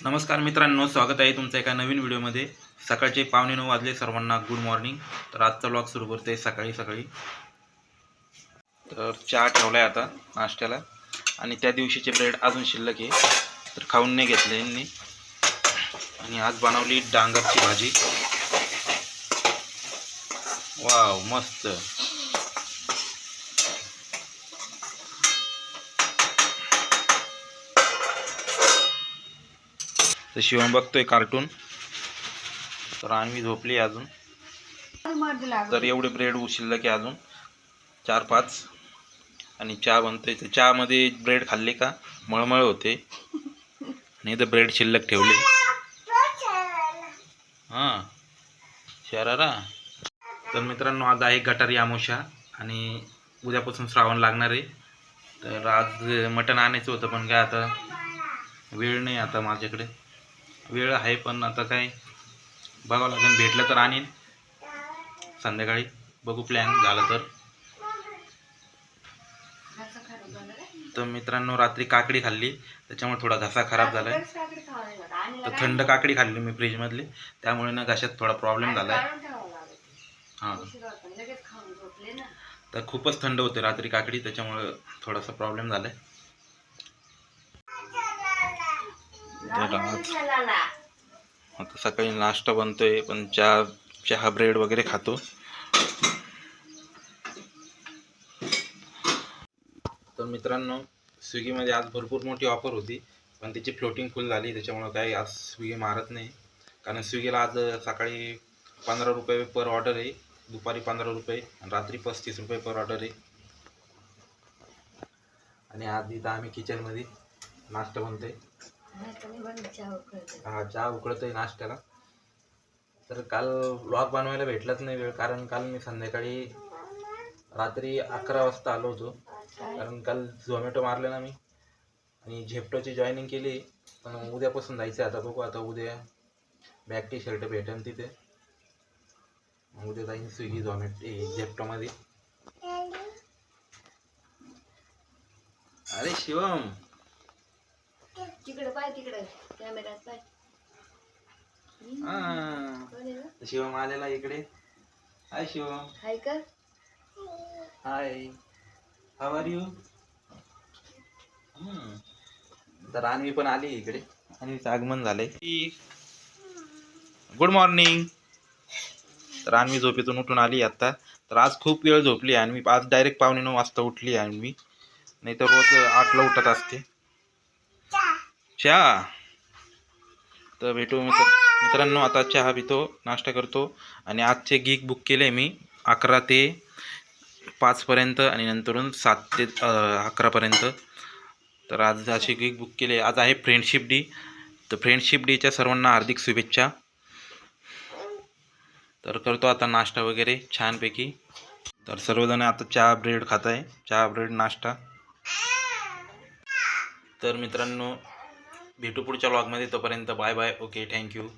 नमस्कार मित्रांनो स्वागत आहे तुमचं एका नवीन व्हिडिओमध्ये. सकाळचे पावणे नऊ वाजले सर्वांना गुड मॉर्निंग तर आजचा ब्लॉग सुरू करते सकाळी सकाळी. तर चहा ठेवला आहे आता नाश्त्याला. आणि त्या दिवशीचे ब्रेड अजून शिल्लक आहे. तर खाऊन नाही घेतले यांनी. आणि आज बनवली डांगरची भाजी. वाव मस्त. तर शिवम बघतोय कार्टून तर आणवी झोपली अजून. तर एवढे ब्रेड उशिल्ल की अजून चार पाच. आणि चहा बनतोय. तर चहामध्ये ब्रेड खाल्ले का? मळमळ होते. आणि इथं ब्रेड शिल्लक ठेवले. हां. शरारा. तर मित्रांनो आज आहे गटारी आमोशा आणि उद्यापासून श्रावण लागणार आहे. तर आज मटण आणायचं होतं पण काय आता वेळ नाही आता माझ्याकडे. वेळ आहे पण आता काय बघावं लागेल. भेटलं तर आणीन. संध्याकाळी बघू प्लॅन झाला तर. तर मित्रांनो रात्री काकडी खाल्ली. त्याच्यामुळे थोडा घसा खराब झाला आहे तर थंड काकडी खाल्ली मी फ्रीजमधली. त्यामुळे ना घशात थोडा प्रॉब्लेम झाला आहे हां. तर खूपच थंड होते रात्री काकडी. त्याच्यामुळे थोडासा प्रॉब्लेम झाला आहे तर आज आता सकाळी नाश्ता बनतोय पण चहा चहा ब्रेड वगैरे खातो. तर मित्रांनो स्विगीमध्ये आज भरपूर मोठी ऑफर होती पण त्याची फ्लोटिंग फुल झाली त्याच्यामुळं काही आज स्विगी मारत नाही. कारण स्विगीला आज सकाळी पंधरा रुपये पर ऑर्डर आहे दुपारी पंधरा रुपये आणि रात्री पस्तीस रुपये पर ऑर्डर आहे. आणि आज इथं आम्ही किचनमध्ये नाश्ता बनतोय. हा चहा उकळतोय नाश्त्याला. तर काल ब्लॉग बनवायला भेटलाच नाही वेळ कारण काल मी संध्याकाळी रात्री अकरा वाजता आलो होतो. कारण काल झोमॅटो मारले ना मी. आणि झेप्टोची जॉईनिंग केली. पण उद्यापासून जायचं आता बघू आता उद्या बॅग टी शर्ट भेटेल तिथे. मग उद्या जाईन स्विगी झोमॅटो झेप्टोमध्ये. अरे शिवम! तिकडे पाय तिकडे. कॅमेऱ्यात पाय. हा. कोण आहे गं? शिवम आलेला इकडे. हाय शिवम. हाय का? हाय. हाव आर यू तर आणवी पण आली इकडे. आणवीचं आगमन झालंय. गुड मॉर्निंग तर आणवी झोपेतून उठून आली आता. तर आज खूप वेळ झोपली आणवी आज डायरेक्ट पावणे नऊ वाजता उठली आणवी नाही तर रोज आठला उठत असते. चहा. तर भेटू मित्र मित्रांनो आता चहा पितो नाश्ता करतो. आणि आजचे गीक बुक केले मी अकरा ते पाचपर्यंत आणि नंतरून सात ते अकरापर्यंत तर आज असे गीक बुक केले. आज आहे फ्रेंडशिप डे तर फ्रेंडशिप डेच्या सर्वांना हार्दिक शुभेच्छा. तर करतो आता नाश्ता वगैरे छानपैकी. तर सर्वजण आता चहा ब्रेड खात आहे चहा ब्रेड नाश्ता. तर मित्रांनो भेटू पुढच्या व्लॉगमध्ये तोपर्यंत बाय बाय ओके थँक्यू